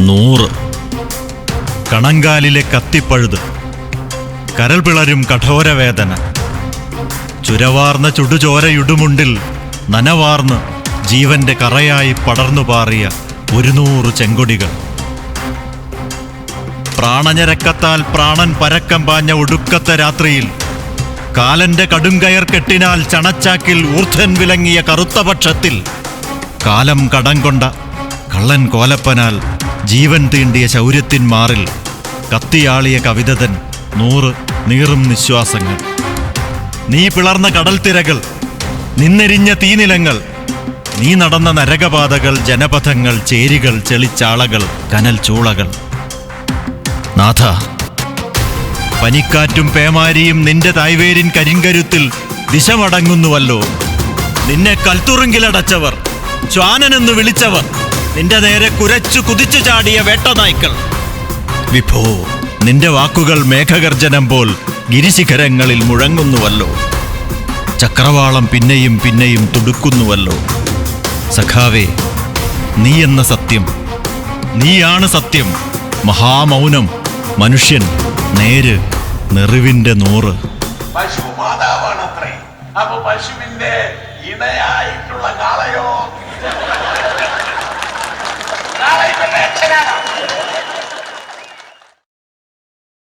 നൂറ്. കണങ്കാലിലെ കത്തിപ്പഴുത്. കരൾ പിളരും കഠോരവേദന. ചുരവാർന്ന ചുടുചോരയുടുമുണ്ടിൽ നനവാർന്ന് ജീവന്റെ കറയായി പടർന്നു പാറിയ ഒരു നൂറ് ചെങ്കൊടികൾ. പ്രാണഞ്ഞരക്കത്താൽ പ്രാണൻ പരക്കം പാഞ്ഞ ഒടുക്കത്തെ രാത്രിയിൽ കാലന്റെ കടുങ്കയർ കെട്ടിനാൽ ചണച്ചാക്കിൽ ഊർധ്വൻ വിലങ്ങിയ കറുത്ത പക്ഷത്തിൽ കാലം കടം കൊണ്ട കള്ളൻ കോലപ്പനാൽ ജീവൻ തീണ്ടിയ ശൗര്യത്തിൻ മാറിൽ കത്തിയാളിയ കവിതതൻ നൂറ് നീറും നിശ്വാസങ്ങൾ. നീ പിളർന്ന കടൽ തിരകൾ നിന്നെരിഞ്ഞ തീനിലങ്ങൾ നീ നടന്ന നരകപാതകൾ ജനപഥങ്ങൾ ചേരികൾ ചെളിച്ചാളകൾ കനൽ ചൂളകൾ. നാഥ പനിക്കാറ്റും പേമാരിയും നിന്റെ തായ്വേരിൻ കരിങ്കരുത്തിൽ ദിശമടങ്ങുന്നുവല്ലോ. നിന്നെ കൽത്തുറുങ്കിലടച്ചവർ ശ്വാനനെന്ന് വിളിച്ചവർ. നിന്റെ നേരെ കുരച്ചു കുതിച്ചു ചാടിയ വേട്ടനായ്ക്കൾ. വിഭോ നിന്റെ വാക്കുകൾ മേഘഗർജനം പോൽ ഗിരിശിഖരങ്ങളിൽ മുഴങ്ങുന്നുവല്ലോ. ചക്രവാളം പിന്നെയും പിന്നെയും തുടുക്കുന്നുവല്ലോ. സഖാവേ നീ എന്ന സത്യം നീയാണ് സത്യം. മഹാമൗനം മനുഷ്യൻ നേര് നെറിവിന്റെ നൂറ്. പശു പശുവിന്റെ ഇണയായിട്ടുള്ള കാളയോ?